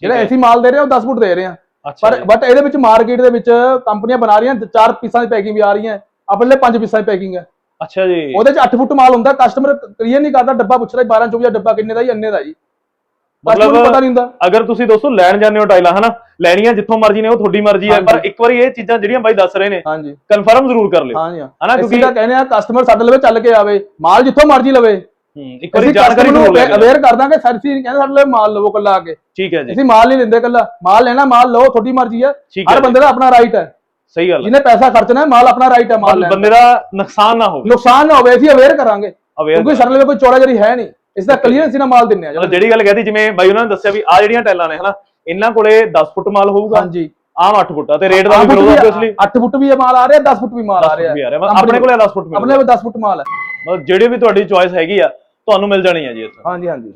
ਜਿਹੜਾ। ਅਸੀਂ ਮਾਲ ਦੇ ਰਹੇ ਉਹ 10 ਫੁੱਟ ਦੇ ਰਹੇ ਅੱਛਾ ਪਰ। ਬਟ ਇਹਦੇ ਵਿੱਚ ਮਾਰਕੀਟ ਦੇ ਵਿੱਚ ਕੰਪਨੀਆਂ ਬਣਾ ਰਹੀਆਂ ਚਾਰ ਪੀਸਾਂ ਦੀ ਪੈਕਿੰਗ ਵੀ ਆ ਰਹੀਆਂ। ਆਪਣੇ ਲਈ ਪੰਜ ਪੀਸਾਂ ਦੀ ਪੈਕਿੰਗ ਹੈ। ਅੱਛਾ ਜੀ। ਉਹਦੇ ਚ 8 ਫੁੱਟ ਮਾਲ ਹੁੰਦਾ ਕਸਟਮਰ ਕਲੀਅਰ ਨਹੀਂ ਕਰਦਾ ਡੱਬਾ ਪੁੱਛਦਾ 12 24 ਡੱਬਾ ਕਿੰਨੇ ਦਾ ਜੀ ਇੰਨੇ ਦਾ ਜੀ। ਮਤਲਬ ਪਤਾ ਨਹੀਂ ਹੁੰਦਾ। ਅਗਰ ਤੁਸੀਂ ਦੋਸਤੋ ਲੈਣ ਜਾਂਦੇ ਹੋ ਟਾਈਲਾਂ ਹਨਾ? ਲੈਣੀਆਂ ਜਿੱਥੋਂ ਮਰਜ਼ੀ ਨੇ ਉਹ ਤੁਹਾਡੀ ਮਰਜ਼ੀ ਹੈ। ਪਰ। ਇੱਕ ਵਾਰੀ ਇਹ ਚੀਜ਼ਾਂ ਜਿਹੜੀਆਂ ਬਾਈ ਦੱਸ ਰਹੇ ਨੇ ਹਾਂਜੀ। ਕਨਫਰਮ ਜ਼ਰੂਰ ਕਰ ਲਿਓ। ਹਾਂਜੀ ਹਨਾ? ਕਿਉਂਕਿ ਤਾਂ ਕਹਿੰਦੇ ਆ ਕਸਟਮਰ ਸਾਡੇ ਲਵੇ ਚੱਲ ਕੇ ਆਵੇ ਮਾਲ ਜਿੱਥੋਂ ਮਰਜ਼ੀ ਲਵੇ। ਇੱਕ ਵਾਰੀ ਅਸੀਂ ਜਾਣਕਾਰੀ ਨੂੰ ਅਵੇਅਰ ਕਰ ਦਾਂਗੇ ਸਰ ਸੀ ਕਹਿੰਦੇ ਸਾਡੇ ਲਈ ਮਾਲ ਲਵੋ ਕੱਲਾ ਆ ਕੇ। ਠੀਕ ਹੈ ਜੀ। ਅਸੀਂ ਮਾਲ ਨਹੀਂ ਲੈਂਦੇ ਕੱਲਾ ਮਾਲ ਲੈਣਾ ਮਾਲ ਲਓ ਤੁਹਾਡੀ ਮਰਜ਼ੀ ਹੈ। ਹਰ। ਬੰਦੇ ਦਾ ਆਪਣਾ ਰਾਈਟ ਹੈ। ਸਹੀ ਗੱਲ ਜਿਹਨੇ ਪੈਸਾ ਖਰਚਣਾ ਹੈ ਮਾਲ ਆਪਣਾ ਰਾਈਟ ਹੈ ਮਾਲ ਲੈਣ ਬੰਦੇ ਦਾ ਨੁਕਸਾਨ ਨਾ ਹੋਵੇ। ਨੁਕਸਾਨ ਨਾ ਹੋਵੇ ਅਸੀਂ ਅਵੇਅਰ ਕਰਾਂਗੇ। ਕਿਉਂਕਿ ਸਾਡੇ ਲਈ ਕੋਈ ਚੋੜਾ ਜਰੀ ਹੈ ਨਹੀਂ। ਇਸ ਦਾ ਕਲੀਅਰ ਅਸੀਂ ਨਾ ਮਾਲ ਦਿੰਨੇ ਆ ਮਤਲਬ ਜਿਹੜੀ ਗੱਲ ਕਹਤੀ ਜਿਵੇਂ ਬਾਈ ਉਹਨਾਂ ਨੇ ਦੱਸਿਆ ਵੀ ਆ ਜਿਹੜੀਆਂ ਟਾਈਲਾਂ ਨੇ ਹਨਾ ਇਹਨਾਂ ਕੋਲੇ 10 ਫੁੱਟ ਮਾਲ ਹੋਊਗਾ। ਹਾਂਜੀ। ਆਮ 8 ਫੁੱਟ ਆ ਤੇ ਰੇਟ ਦਾ ਵੀ ਉਹਦਾ obviously 8 ਫੁੱਟ ਵੀ ਮਾਲ ਆ ਰਿਹਾ 10 ਫੁੱਟ ਵੀ ਮਾਲ 10 ਆ ਰਿਹਾ। ਆਪਣੇ ਕੋਲੇ 10 ਫੁੱਟ ਆਪਣੇ ਕੋਲ 10 ਫੁੱਟ ਮਾਲ ਹੈ। ਮਤਲਬ ਜਿਹੜੀ ਵੀ ਤੁਹਾਡੀ ਚੁਆਇਸ ਹੈਗੀ ਆ ਤੁਹਾਨੂੰ ਮਿਲ ਜਾਣੀ ਹੈ ਜੀ ਇੱਥੋਂ। ਹਾਂਜੀ ਹਾਂਜੀ।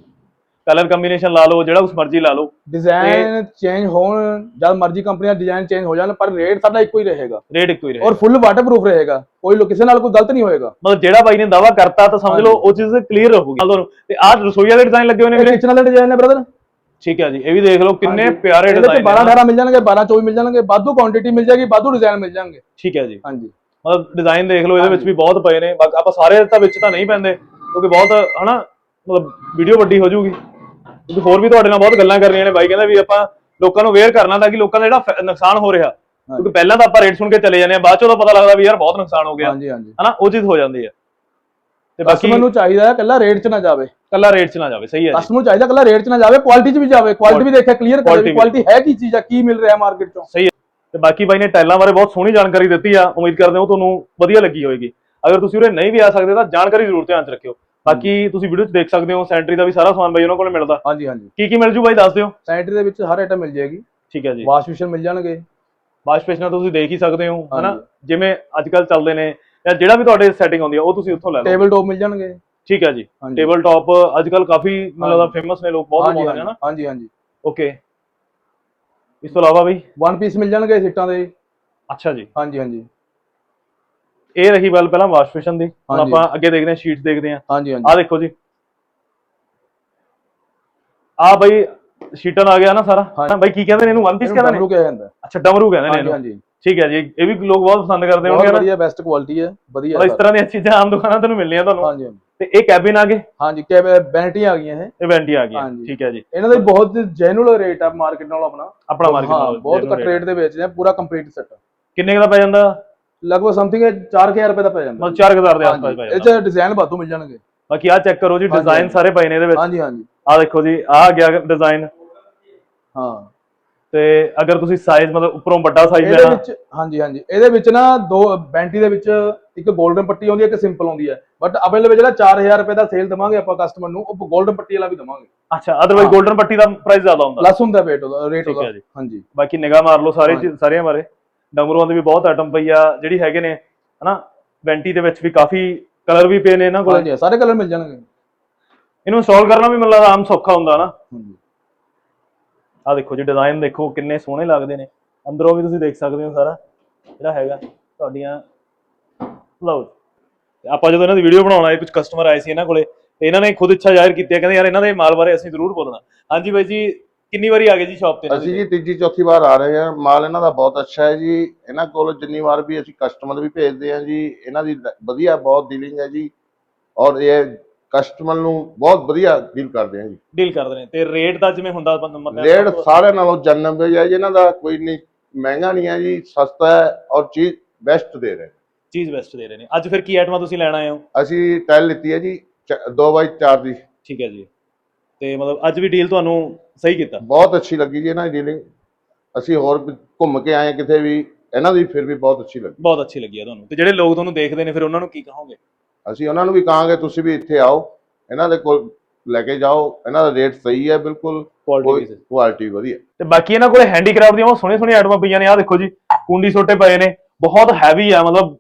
ਕਲਰ ਕੰਬੀਨੇਸ਼ਨ ਲਾ ਲਓ ਜਿਹੜਾ ਕੁਛ ਮਰਜ਼ੀ ਲਾ ਲਓ। ਡਿਜ਼ਾਈਨ ਚੇਂਜ ਹੋਣ ਜਦ ਮਰਜ਼ੀ ਕੰਪਨੀਆਂ ਡਿਜ਼ਾਈਨ ਚੇਂਜ ਹੋ ਜਾਣ ਪਰ ਰੇਟ ਸਾਡਾ ਇੱਕੋ ਹੀ ਰਹੇਗਾ। ਰੇਟ ਇੱਕੋ ਹੀ ਰਹੇ ਔਰ ਫੁੱਲ ਵਾਟਰਪ੍ਰੂਫ ਰਹੇਗਾ। ਕੋਈ ਲੋ ਕਿਸੇ ਨਾਲ ਕੋਈ ਗਲਤ ਨਹੀਂ ਹੋਏਗਾ। ਮਤਲਬ ਜਿਹੜਾ ਬਾਈ ਨੇ ਦਾਵਾ ਕਰਤਾ ਤਾਂ ਸਮਝ ਲਓ ਉਹ ਚੀਜ਼ ਕਲੀਅਰ ਰਹੂਗੀ। ਤੁਹਾਨੂੰ ਤੇ ਆਹ ਰਸੋਈ ਵਾਲੇ ਡਿਜ਼ਾਈਨ ਲੱਗੇ ਹੋਏ ਨੇ ਵੀਰੇ। ਕਿਚਨ ਵਾਲੇ ਡਿਜ਼ਾਈਨ ਨੇ ਬ੍ਰਦਰ ਠੀਕ ਹੈ ਜੀ ਇਹ ਵੀ ਦੇਖ ਲਓ ਕਿੰਨੇ। ਪਿਆਰੇ ਡਿਜ਼ਾਈਨ 12 18 ਮਿਲ ਜਾਣਗੇ 12 24 ਮਿਲ ਜਾਣਗੇ ਵਾਧੂ ਕੁਆਂਟੀਟੀ ਮਿਲ ਜਾਏਗੀ ਵਾਧੂ ਡਿਜ਼ਾਈਨ ਮਿਲ ਜਾਣਗੇ। ਠੀਕ ਹੈ ਜੀ। ਹਾਂਜੀ। ਮਤਲਬ ਡਿਜ਼ਾਈਨ ਦੇਖ ਲਓ ਇਹਦੇ ਵਿੱਚ ਵੀ ਬਹੁਤ ਪਏ ਨੇ। ਆਪਾਂ ਸਾਰੇ ਤਾਂ ਵਿੱਚ ਤਾਂ ਨਹੀਂ ਪੈਂਦੇ। ਕਿਉਂਕਿ ਬਹੁਤ ਹਨਾ ਮਤਲਬ ਵੀਡੀਓ ਵੱਡੀ ਹੋ ਜਾਊਗੀ। ਕਿਉਂਕਿ ਹੋਰ ਵੀ ਤੁਹਾਡੇ ਨਾਲ ਬਹੁਤ ਗੱਲਾਂ ਕਰਨੀਆਂ ਨੇ। ਬਾਈ ਕਹਿੰਦਾ ਵੀ ਆਪਾਂ ਲੋਕਾਂ ਨੂੰ ਅਵੇਅਰ ਕਰਨਾ ਤਾਂ ਕਿ ਲੋਕਾਂ ਦਾ ਜਿਹੜਾ ਨੁਕਸਾਨ ਹੋ ਰਿਹਾ। ਕਿਉਂਕਿ ਪਹਿਲਾਂ ਤਾਂ ਆਪਾਂ ਰੇਟ ਸੁਣ ਕੇ ਚਲੇ ਜਾਂਦੇ ਆ ਬਾਅਦ ਚੋਂ ਤਾਂ ਪਤਾ ਲੱਗਦਾ ਵੀ ਯਾਰ ਬਹੁਤ ਨੁਕਸਾਨ ਹੋ ਗਿਆ। ਹਾਂਜੀ ਹਾਂਜੀ। ਹਨਾ ਉਹ ਚੀਜ਼ ਹੋ ਜਾਂਦੀ ਹੈ। ਤੇ ਬਾਕੀ ਕਸਟਮਰ ਨੂੰ ਚਾਹੀਦਾ ਹੈ ਕੱਲਾ ਰੇਟ 'ਚ ਨਾ ਜਾਵੇ। ਕੱਲਾ ਰੇਟ 'ਚ ਨਾ ਜਾਵੇ ਸਹੀ ਹੈ ਜੀ। ਕਸਟਮਰ ਨੂੰ ਚਾਹੀਦਾ ਕੱਲਾ ਰੇਟ 'ਚ ਨਾ ਜਾਵੇ ਕੁਆਲਿਟੀ 'ਚ ਵੀ ਜਾਵੇ। ਕੁਆਲਿਟੀ ਵੀ ਦੇਖੇ ਕਲੀਅਰ ਕਰੇ। ਕੁਆਲਿਟੀ ਹੈ ਕੀ ਚੀਜ਼ ਆ ਕੀ ਮਿਲ ਰਿਹਾ ਮਾਰਕੀਟ 'ਚੋਂ। ਸਹੀ ਹੈ। ਤੇ ਬਾਕੀ ਬਾਈ ਨੇ ਟਾਈਲਾਂ ਬਾਰੇ ਬਹੁਤ ਸੋਹਣੀ ਜਾਣਕਾਰੀ ਦਿੱਤੀ ਆ। ਉਮੀਦ ਕਰਦੇ ਹਾਂ ਤੁਹਾਨੂੰ ਵਧੀਆ ਲੱਗੀ ਹੋਵੇਗੀ ਅਗਰ ਤੁਸੀਂ ਉਰੇ ਨਹੀਂ ਵੀ ਆ ਸਕਦੇ ਤਾਂ ਜਾਣਕਾਰੀ ਜ਼ਰੂਰ ਧਿਆਨ 'ਚ ਰੱਖਿਓ। ਬਾਕੀ ਤੁਸੀਂ ਵੀਡੀਓ 'ਚ ਦੇਖ ਸਕਦੇ ਹੋ ਸੈਂਟਰੀ ਦਾ ਵੀ ਸਾਰਾ ਸਮਾਨ ਬਾਈ ਉਹਨਾਂ ਕੋਲ ਮਿਲਦਾ। ਹਾਂਜੀ ਹਾਂਜੀ। ਕੀ ਕੀ ਮਿਲ ਜੂ ਬਾਈ ਦੱਸ ਦਿਓ। ਸੈਨੇਟਰੀ ਦੇ ਵਿੱਚ ਹਰ ਆਈਟਮ ਮਿਲ ਜਾਏਗੀ। ਠੀਕ ਹੈ ਜੀ। ਵਾਸ਼ ਵਿਸ਼ਨ ਮਿਲ ਜਾਣਗੇ। ਵਾਸ਼ ਪੇਸ਼ਨਾ ਤੁਸੀਂ ਦੇਖ ਹੀ ਸਕਦੇ ਹੋ ਹਨਾ। ਜਿਵੇਂ ਅੱਜ ਕੱਲ ਚੱਲਦੇ ਨੇ ਜਾਂ ਜਿਹੜਾ ਵੀ ਤੁਹਾਡੇ ਸੈਟਿੰਗ ਆਉਂਦੀ ਆ ਉਹ ਤੁਸੀਂ ਉੱਥੋਂ ਲੈ ਲਓ। ਟੇਬਲ ਟੌਪ ਮਿਲ ਜਾਣਗੇ। ਠੀਕ ਹੈ ਜੀ। ਹਾਂਜੀ। ਟੇਬਲ ਟਾਪ ਅੱਜ ਕੱਲ ਕਾਫੀ ਮਤਲਬ। ਫੇਮਸ ਨੇ ਲੋਕ ਬਹੁਤ ਲਵਾਉਂਦੇ ਨੇ ਹਨਾ? ਹਾਂਜੀ ਹਾਂਜੀ। ਓਕੇ ਇਸ ਤੋਂ ਇਲਾਵਾ ਬਈ? ਵਨ ਪੀਸ ਮਿਲ ਜਾਣਗੇ ਸੀਟਾਂ ਦੇ। ਅੱਛਾ ਜੀ। ਹਾਂਜੀ ਹਾਂਜੀ। ਇਹ ਰਹੀ ਗੱਲ ਪਹਿਲਾਂ ਵਾਸ਼ ਪੇਸ਼ਨ ਦੀ। ਹੁਣ ਹਾਂਜੀ। ਆਪਾਂ ਅੱਗੇ ਦੇਖਦੇ ਹਾਂ ਸ਼ੀਟਸ ਦੇਖਦੇ ਹਾਂ। ਹਾਂਜੀ ਹਾਂਜੀ। ਆਹ ਦੇਖੋ ਜੀ। ਆ ਬਈ ਸ਼ੀਟਨ ਆ ਗਿਆ ਨਾ ਸਾਰਾ। ਹਾਂਜੀ। ਹਾਂ ਬਈ ਕੀ ਕਹਿੰਦੇ ਨੇ ਇਹਨੂੰ? ਵਨ ਪੀਸ ਕਹਿੰਦੇ ਨੇ? ਇਹਨੂੰ ਕਿਹਾ ਜਾਂਦਾ। ਅੱਛਾ ਡਮਰੂ ਕਹਿੰਦੇ ਨੇ ਹਾਂਜੀ ਇਹਨੂੰ। ਹਾਂਜੀ। ਠੀਕ ਹੈ ਜੀ। ਇਹ ਵੀ ਲੋਕ ਬਹੁਤ ਪਸੰਦ ਕਰਦੇ ਬਹੁਤ ਹੋਣਗੇ ਨਾ। ਵਧੀਆ ਬੈਸਟ ਕੁਆਲਿਟੀ ਹੈ। ਵਧੀਆ ਮਤਲਬ ਇਸ ਤਰ੍ਹਾਂ ਦੀਆਂ ਚੀਜ਼ਾਂ ਆਮ ਦੁਕਾਨਾਂ ਤੁਹਾਨੂੰ ਮਿਲਣੀਆਂ ਤੁਹਾਨੂੰ। ਹਾਂਜੀ ਹਾਂਜੀ। ਤੇ ਇਹ ਕੈਬਿਨ ਆ ਗਏ। ਹਾਂਜੀ ਕਿ ਬੈਨਟੀ ਆ ਗਈਆਂ ਇਹ। ਇਵੈਂਟ ਹੀ ਆ ਗਈਆਂ। ਹਾਂਜੀ। ਠੀਕ ਹੈ ਜੀ। ਇਹਨਾਂ ਦਾ ਵੀ ਬਹੁਤ ਜੈਨੂਅਲ ਰੇਟ ਆ ਮਾਰਕੀਟ ਨਾਲੋਂ ਆਪਣਾ। ਆਪਣਾ ਮਾਰਕੀਟ ਹਾਂ ਬਹੁਤ ਘੱਟ ਰੇਟ ਦੇ ਵੇਚਦੇ ਆ ਪੂਰਾ ਕੰਪਲੀਟ ਸੈੱਟ ਕਿੰਨੇ ਕੁ ਦਾ ਪੈ ਜਾਂਦਾ? ਲਗਭਗ ਸਮਥਿੰਗ 4000 ਰੁਪਏ ਦਾ ਪੈ ਜਾਂਦਾ। ਮਤਲਬ 4000 ਦੇ ਆਸ-ਪਾਸ ਪੈ ਇਹ ਜਾਂਦਾ ਡਿਜ਼ਾਈਨ ਬਾਤੋਂ ਮਿਲ ਜਾਣਗੇ। ਬਾਕੀ ਆ ਚੈੱਕ ਕਰੋ ਜੀ ਡਿਜ਼ਾਈਨ ਸਾਰੇ ਪਏ ਨੇ ਇਹਦੇ ਵਿੱਚ। ਹਾਂਜੀ ਹਾਂਜੀ। ਆ ਦੇਖੋ ਜੀ ਆ ਗਿਆ ਡਿਜ਼ਾਈਨ ਹਾਂ। ਤੇ ਅਗਰ ਤੁਸੀਂ ਸਾਈਜ਼ ਮਤਲਬ ਉੱਪਰੋਂ ਵੱਡਾ ਸਾਈਜ਼ ਇਹਦੇ ਵਿੱਚ ਹਾਂਜੀ ਹਾਂਜੀ। ਇਹਦੇ ਵਿੱਚ ਨਾ ਦੋ ਬੈਂਟੀ ਦੇ ਵਿੱਚ ਇੱਕ 골ਡਨ ਪੱਟੀ ਆਉਂਦੀ ਹੈ ਇੱਕ ਸਿੰਪਲ ਆਉਂਦੀ ਹੈ। ਬਟ ਅਵੇਲੇਬਲ ਜਿਹੜਾ 4000 ਰੁਪਏ ਦਾ ਸੇਲ ਦਵਾਂਗੇ ਆਪਾਂ ਕਸਟਮਰ ਨੂੰ ਉਹ 골ਡਨ ਪੱਟੀ ਵਾਲਾ ਵੀ ਦਵਾਂਗੇ। ਅੱਛਾ ਅਦਰਵਾਈਜ਼ 골ਡਨ ਪੱਟੀ ਦਾ ਪ੍ਰਾਈਸ ਜ਼ਿਆਦਾ ਹੁੰਦਾ। ਪਲੱਸ ਹੁੰਦਾ ਰੇਟ ਉਹਦਾ ਠੀਕ ਹੈ ਜੀ। ਹਾਂਜੀ। ਬਾਕੀ ਨਿਗਾਹ ਮਾਰ ਲਓ ਸਾਰੇ ਸਾਰਿਆਂ ਬਾਰੇ। ਡਮਰੂਆਂ ਦੇ ਵੀ ਬਹੁਤ ਆਈਟਮ ਪਈ ਆ ਜਿਹੜੀ ਹੈਗੇ ਨੇ ਹਨਾ ਵੈਂਟੀ ਦੇ ਵਿੱਚ ਵੀ ਕਾਫੀ ਕਲਰ ਵੀ ਪਏ ਨੇ ਇਹਨਾਂ ਕੋਲ। ਹਾਂਜੀ ਸਾਰੇ ਕਲਰ ਮਿਲ ਜਾਣਗੇ। ਇਹਨੂੰ ਇੰਸਟਾਲ ਕਰਨਾ ਵੀ ਮੈਨੂੰ ਲੱਗਦਾ ਆਮ ਸੌਖਾ ਹੁੰਦਾ ਨਾ। ਹਾਂਜੀ। ਆ ਦੇਖੋ ਜੀ ਡਿਜ਼ਾਈਨ ਦੇਖੋ ਕਿੰਨੇ ਸੋਹਣੇ ਲੱਗਦੇ ਨੇ। ਅੰਦਰੋਂ ਵੀ ਤੁਸੀਂ ਦੇਖ ਸਕਦੇ ਹੋ ਸਾਰਾ ਜਿਹੜਾ ਹੈਗਾ ਤੁਹਾਡੀਆਂ ਲਓ ਆਪਾਂ ਜਦੋਂ ਇਹਨਾਂ ਦੀ ਵੀਡੀਓ ਬਣਾਉਣ ਆਏ ਕੁਝ ਕਸਟਮਰ ਆਏ ਸੀ ਇਹਨਾਂ ਕੋਲੇ ਤੇ ਇਹਨਾਂ ਨੇ ਖੁਦ ਇੱਛਾ ਜ਼ਾਹਿਰ ਕੀਤੀ ਹੈ ਕਹਿੰਦੇ ਯਾਰ ਇਹਨਾਂ ਦੇ ਮਾਲ ਬਾਰੇ ਅਸੀਂ ਜ਼ਰੂਰ ਬੋਲਣਾ। ਹਾਂਜੀ ਬਾਈ ਜੀ ਕਿੰਨੀ ਵਾਰੀ ਆ ਗਏ ਜੀ ਸ਼ਾਪ ਤੇ ਅਸੀਂ ਦੀ? ਜੀ ਤੀਜੀ ਚੌਥੀ ਵਾਰ ਆ ਰਹੇ ਹਾਂ। ਮਾਲ ਇਹਨਾਂ ਦਾ ਬਹੁਤ ਅੱਛਾ ਹੈ ਜੀ। ਇਹਨਾਂ ਕੋਲ ਜਿੰਨੀ ਵਾਰ ਵੀ ਅਸੀਂ ਕਸਟਮਰ ਵੀ ਭੇਜਦੇ ਹਾਂ ਜੀ ਇਹਨਾਂ ਦੀ ਵਧੀਆ ਬਹੁਤ ਡੀਲਿੰਗ ਹੈ ਜੀ। ਔਰ ਇਹ ਕਸਟਮਰ ਨੂੰ ਬਹੁਤ ਵਧੀਆ ਡੀਲ ਕਰਦੇ ਹਾਂ ਜੀ। ਡੀਲ ਕਰਦੇ ਨੇ ਤੇ ਰੇਟ ਦਾ ਜਿਵੇਂ ਹੁੰਦਾ ਬੰਦਾ- ਰੇਟ ਸਾਰਿਆਂ ਨਾਲੋਂ ਜਨਮ ਹੈ ਜੀ। ਇਹਨਾਂ ਦਾ ਕੋਈ ਨਹੀਂ ਮਹਿੰਗਾ ਨਹੀਂ ਹੈ ਜੀ ਸਸਤਾ ਹੈ ਔਰ ਚੀਜ਼ ਬੈਸਟ ਦੇ ਰਹੇ ਹਾਂ। ਚੀਜ਼ ਬੈਸਟ ਦੇ ਰਹੇ ਨੇ। ਅੱਜ ਫਿਰ ਕੀ ਆਈਟਮਾਂ ਤੁਸੀਂ ਲੈਣ ਆਏ ਹੋ? ਅਸੀਂ ਟੈਲ ਲਿੱਤੀ ਹੈ ਜੀ 2 ਬਾਈ 4 ਦੀ। ਠੀਕ ਹੈ ਜੀ। ਤੇ ਮਤਲਬ ਅੱਜ ਵੀ ਡੀਲ ਤੁਹਾਨੂੰ ਸਹੀ ਕੀਤਾ। ਬਹੁਤ ਅੱਛੀ ਲੱਗੀ ਜੀ ਇਹਨਾਂ ਦੀ ਡੀਲਿੰਗ ਅਸੀਂ ਹੋਰ ਵੀ ਘੁੰਮ ਕੇ ਆਏ ਕਿਤੇ ਵੀ ਇਹਨਾਂ ਦੀ ਫਿਰ ਵੀ ਬਹੁਤ ਅੱਛੀ ਲੱਗੀ। ਬਹੁਤ ਅੱਛੀ ਲੱਗੀ ਆ ਤੁਹਾਨੂੰ। ਤੇ ਜਿਹੜੇ ਲੋਕ ਤੁਹਾਨੂੰ ਦੇਖਦੇ ਨੇ ਫਿਰ ਉਹਨਾਂ ਨੂੰ ਕੀ ਕਹੋਗੇ? ਅਸੀਂ ਉਹਨਾਂ ਨੂੰ ਵੀ ਕਹਾਂਗੇ ਤੁਸੀਂ ਵੀ ਇੱਥੇ ਆਓ। ਇਹਨਾਂ ਦੇ ਕੋਲ ਲੈ ਕੇ ਜਾਓ। ਇਹਨਾਂ ਦਾ ਰੇਟ ਸਹੀ ਹੈ ਬਿਲਕੁਲ। ਕੁਆਲਿਟੀ ਕੁਆਲਿਟੀ ਵਧੀਆ। ਤੇ ਬਾਕੀ ਇਹਨਾਂ ਕੋਲੇ ਹੈਂਡੀਕ੍ਰਾਫਟ ਦੀਆਂ ਬਹੁਤ ਸੋਹਣੀਆਂ ਸੋਹਣੀਆਂ ਆਈਟਮਾਂ ਪਈਆਂ ਨੇ। ਆਹ ਦੇਖੋ ਜੀ ਕੁੰਡੀ ਸੋਟੇ ਪਏ ਨੇ। ਬਹੁਤ ਹੈਵੀ ਆ ਮਤਲਬ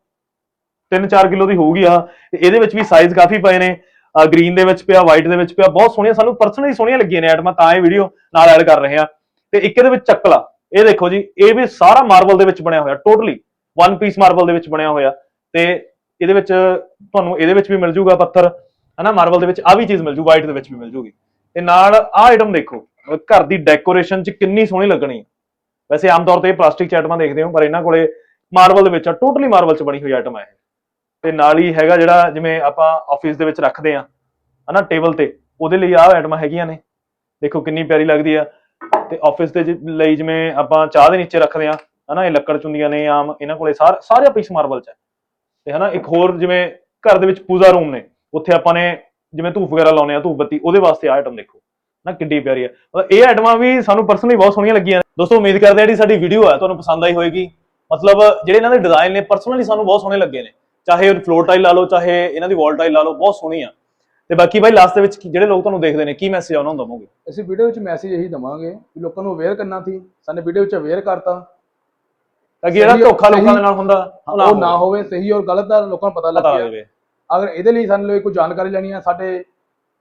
3-4 ਕਿਲੋ ਦੀ ਹੋਊਗੀ ਆ। ਤੇ ਇਹਦੇ ਵਿੱਚ ਵੀ ਸਾਈਜ਼ ਕਾਫੀ ਪਏ ਨੇ। ਗ੍ਰੀਨ ਦੇ ਵਿੱਚ ਪਿਆ ਵਾਈਟ ਦੇ ਵਿੱਚ ਪਿਆ, ਬਹੁਤ ਸੋਹਣੀਆਂ, ਸਾਨੂੰ ਪਰਸਨਲੀ ਸੋਹਣੀਆਂ ਲੱਗੀਆਂ ਨੇ ਆਈਟਮਾਂ ਤਾਂ ਇਹ ਵੀਡੀਓ ਨਾਲ ਐਡ ਕਰ ਰਹੇ ਆ ਤੇ ਇੱਕ ਇਹਦੇ ਵਿੱਚ ਚੱਕਲਾ, ਇਹ ਦੇਖੋ ਜੀ, ਇਹ ਵੀ ਸਾਰਾ ਮਾਰਬਲ ਦੇ ਵਿੱਚ ਬਣਿਆ ਹੋਇਆ ਟੋਟਲੀ ਵਨ ਪੀਸ ਮਾਰਬਲ ਦੇ ਵਿੱਚ ਬਣਿਆ ਹੋਇਆ। ਤੇ ਇਹਦੇ ਵਿੱਚ ਤੁਹਾਨੂੰ ਇਹਦੇ ਵਿੱਚ ਵੀ ਮਿਲ ਜੂਗਾ ਪੱਥਰ, ਹਨਾ ਮਾਰਬਲ ਦੇ ਵਿੱਚ ਆ ਵੀ ਚੀਜ਼ ਮਿਲ ਜੂ ਵਾਈਟ ਦੇ ਵਿੱਚ ਵੀ ਮਿਲ ਜੂਗੀ। ਤੇ ਨਾਲ ਆਹ ਆਈਟਮ ਦੇਖੋ, ਘਰ ਦੀ ਡੈਕੋਰੇਸ਼ਨ 'ਚ ਕਿੰਨੀ ਸੋਹਣੀ ਲੱਗਣੀ ਹੈ। ਵੈਸੇ ਆਮ ਤੌਰ ਤੇ ਪਲਾਸਟਿਕ 'ਚ ਆਈਟਮਾਂ ਦੇਖਦੇ ਹੋ, ਪਰ ਇਹਨਾਂ ਕੋਲੇ ਮਾਰਬਲ ਦੇ ਵਿੱਚ ਆ ਟੋਟਲੀ ਮਾਰਬਲ 'ਚ ਬਣੀ ਹੋਈ ਆਈਟਮ ਹੈ ਇਹ। ਤੇ ਨਾਲ ਹੀ ਹੈਗਾ ਜਿਹੜਾ ਜਿਵੇਂ ਆਪਾਂ ਆਫਿਸ ਦੇ ਵਿੱਚ ਰੱਖਦੇ ਆ ਹਨਾ ਟੇਬਲ ਤੇ, ਉਹਦੇ ਲਈ ਆਹ ਆਈਟਮਾਂ ਹੈਗੀਆਂ ਨੇ। ਦੇਖੋ ਕਿੰਨੀ ਪਿਆਰੀ ਲੱਗਦੀ ਆ। ਤੇ ਆਫਿਸ ਦੇ ਲਈ ਜਿਵੇਂ ਆਪਾਂ ਚਾਹ ਦੇ ਨੀਚੇ ਰੱਖਦੇ ਆ ਹਨਾ, ਇਹ ਲੱਕੜ ਚੁੰਦੀਆਂ ਨੇ, ਆਮ ਇਹਨਾਂ ਕੋਲੇ ਸਾਰੇ ਪੀਸ ਮਾਰਬਲ 'ਚ ਤੇ ਹਨਾ, ਇੱਕ ਹੋਰ ਜਿਵੇਂ ਘਰ ਦੇ ਵਿੱਚ ਪੂਜਾ ਰੂਮ ਨੇ, ਉੱਥੇ ਆਪਾਂ ਨੇ ਜਿਵੇਂ ਧੂਪ ਵਗੈਰਾ ਲਾਉਨੇ ਆ ਧੂਪ ਬੱਤੀ, ਉਹਦੇ ਵਾਸਤੇ ਆਹ ਆਈਟਮ ਦੇਖੋ। ਨਾ ਕਿੱਡੀ ਪਿਆਰੀ ਹੈ। ਮਤਲਬ ਇਹ ਆਈਟਮਾਂ ਵੀ ਸਾਨੂੰ ਪਰਸਨਲੀ ਬਹੁਤ ਸੋਹਣੀਆਂ ਲੱਗੀਆਂ ਦੋਸਤੋ, ਉਮੀਦ ਕਰਦੇ ਆ ਜਿਹੜੀ ਸਾਡੀ ਵੀਡੀਓ ਹੈ, ਤੁਹਾਨੂੰ ਪਸੰਦ ਆਈ ਹੋਵੇਗੀ ਮਤਲਬ ਜਿਹੜੇ ਇਹਨਾਂ ਦੇ ਡਿਜ਼ਾਈਨ ਨੇ ਪਰਸਨਲੀ ਸਾਨੂੰ ਬਹੁਤ ਸੋਹਣੇ ਲੱਗੇ ਨੇ। ਚਾਹੇ ਫਲੋਰ ਟਾਈਲ ਲਾ ਲਓ ਚਾਹੇ ਇਹਨਾਂ ਦੀ ਵਾਲ ਟਾਈਲ ਲਾ ਲਓ ਬਹੁਤ ਸੋਹਣੀ ਆ। ਤੇ ਬਾਕੀ ਬਾਈ ਲਾਸਟ ਦੇ ਵਿੱਚ ਜਿਹੜੇ ਲੋਕ ਤੁਹਾਨੂੰ ਦੇਖਦੇ ਨੇ ਕੀ ਮੈਸੇਜ ਉਹਨਾਂ ਨੂੰ ਦਵੋਗੇ? ਅਸੀਂ ਵੀਡੀਓ ਵਿੱਚ ਮੈਸੇਜ ਇਹੀ ਦਵਾਂਗੇ ਕਿ ਲੋਕਾਂ ਨੂੰ ਅਵੇਅਰ ਕਰਨਾ ਸੀ ਸਾਨੇ ਵੀਡੀਓ ਵਿੱਚ ਅਵੇਅਰ ਕਰਤਾ। ਤਾਂ ਕਿ ਜਿਹੜਾ ਧੋਖਾ ਲੋਕਾਂ ਦੇ ਨਾਲ ਹੁੰਦਾ ਉਹ ਨਾ ਹੋਵੇ। ਸਹੀ ਔਰ ਗਲਤ ਦਾ ਲੋਕਾਂ ਨੂੰ ਪਤਾ ਲੱਗ। ਜਾਵੇ ਅਗਰ ਇਹਦੇ ਲਈ ਸਾਨੂੰ ਲਈ ਕੋਈ ਜਾਣਕਾਰੀ ਲੈਣੀ ਹੈ ਸਾਡੇ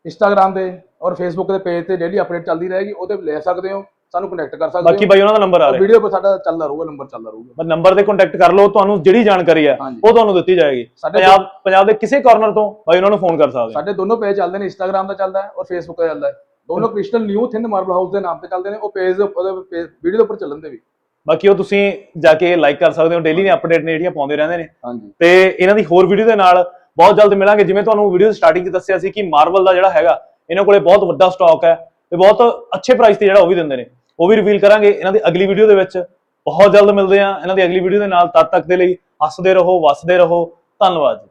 ਇੰਸਟਾਗ੍ਰam ਤੇ ਔਰ ਫੇਸਬੁੱਕ ਦੇ ਪੇਜ ਤੇ ਡੇਲੀ ਅਪਡੇਟ ਚੱਲਦੀ ਰਹੇਗੀ ਉਹਦੇ ਲੈ ਸਕਦੇ ਹੋ। ਸਾਨੂੰ ਕਨੈਕਟ ਕਰ ਸਕਦੇ ਬਾਕੀ ਬਾਈ ਉਹਨਾਂ ਦਾ ਨੰਬਰ ਆ ਰਿਹਾ। ਵੀਡੀਓ ਕੋ ਸਾਡਾ ਚੱਲਦਾ ਰਹੂਗਾ ਨੰਬਰ ਚੱਲਦਾ ਰਹੂਗਾ। ਬਸ ਨੰਬਰ ਤੇ ਕੰਟੈਕਟ ਕਰ ਲਓ ਤੁਹਾਨੂੰ ਜਿਹੜੀ ਜਾਣਕਾਰੀ ਹੈ ਹਾਂਜੀ। ਉਹ ਤੁਹਾਨੂੰ ਦਿੱਤੀ ਜਾਏਗੀ। ਸਾਡੇ ਪੰਜਾਬ ਪੰਜਾਬ ਦੇ ਕਿਸੇ ਕਾਰਨਰ ਤੋਂ ਬਾਈ ਉਹਨਾਂ ਨੂੰ ਫੋਨ ਕਰ ਸਕਦੇ ਹੋ ਸਾਡੇ ਦੋਨੋਂ ਪੇਜ ਚੱਲਦੇ ਨੇ ਇੰਸਟਾਗ੍ਰam ਦਾ ਚੱਲਦਾ ਹੈ ਔਰ ਫੇਸਬੁੱਕ ਦਾ ਚੱਲਦਾ ਹੈ। ਦੋਨੋਂ crystal new Thind marble house ਦੇ ਨਾਮ ਤੇ ਚੱਲਦੇ ਨੇ ਉਹ ਪੇਜ ਉਹਦੇ ਵੀਡੀਓ ਦੇ ਉੱਪਰ ਚੱਲਣ ਦੇ ਵੀ। ਬਾਕੀ ਉਹ ਤੁਸੀਂ ਜਾ ਕੇ ਲਾਈਕ ਕਰ ਸਕਦੇ ਹੋ ਡੇਲੀ ਨੇ ਅਪਡੇਟ ਨੇ ਜਿਹੜੀਆਂ ਪਾਉਂਦੇ ਰਹਿੰਦੇ ਨੇ। ਹਾਂਜੀ। ਤੇ ਇਹਨਾਂ ਦੀ ਹੋਰ ਵੀਡੀਓ ਦੇ ਨਾਲ ਬਹੁਤ ਜਲਦ ਮਿਲਾਂਗੇ। ਜਿਵੇਂ ਤੁਹਾਨੂੰ ਵੀਡੀਓ ਸਟਾਰਟਿੰਗ 'ਚ ਦੱਸਿਆ ਸੀ ਕਿ ਮਾਰਵਲ ਦਾ ਜਿਹੜਾ ਹੈਗਾ ਇਹਨਾਂ ਕੋਲੇ ਬਹੁਤ ਵੱਡਾ ਸਟਾਕ ਹੈ ਤੇ ਬਹੁਤ ਅੱਛੇ ਪ੍ਰਾਈਸ ਤੇ ਜਿਹੜਾ ਉਹ ਵੀ ਦਿੰਦੇ ਨੇ। ਉਹ ਵੀ ਰਿਵੀਲ ਕਰਾਂਗੇ ਇਹਨਾਂ ਦੀ ਅਗਲੀ ਵੀਡੀਓ ਦੇ ਵਿੱਚ। ਬਹੁਤ ਜਲਦ ਮਿਲਦੇ ਆ ਇਹਨਾਂ ਦੀ ਅਗਲੀ ਵੀਡੀਓ ਦੇ ਨਾਲ ਤਦ ਤੱਕ ਦੇ ਲਈ ਹੱਸਦੇ ਰਹੋ, ਵਸਦੇ ਰਹੋ। ਧੰਨਵਾਦ ਜੀ।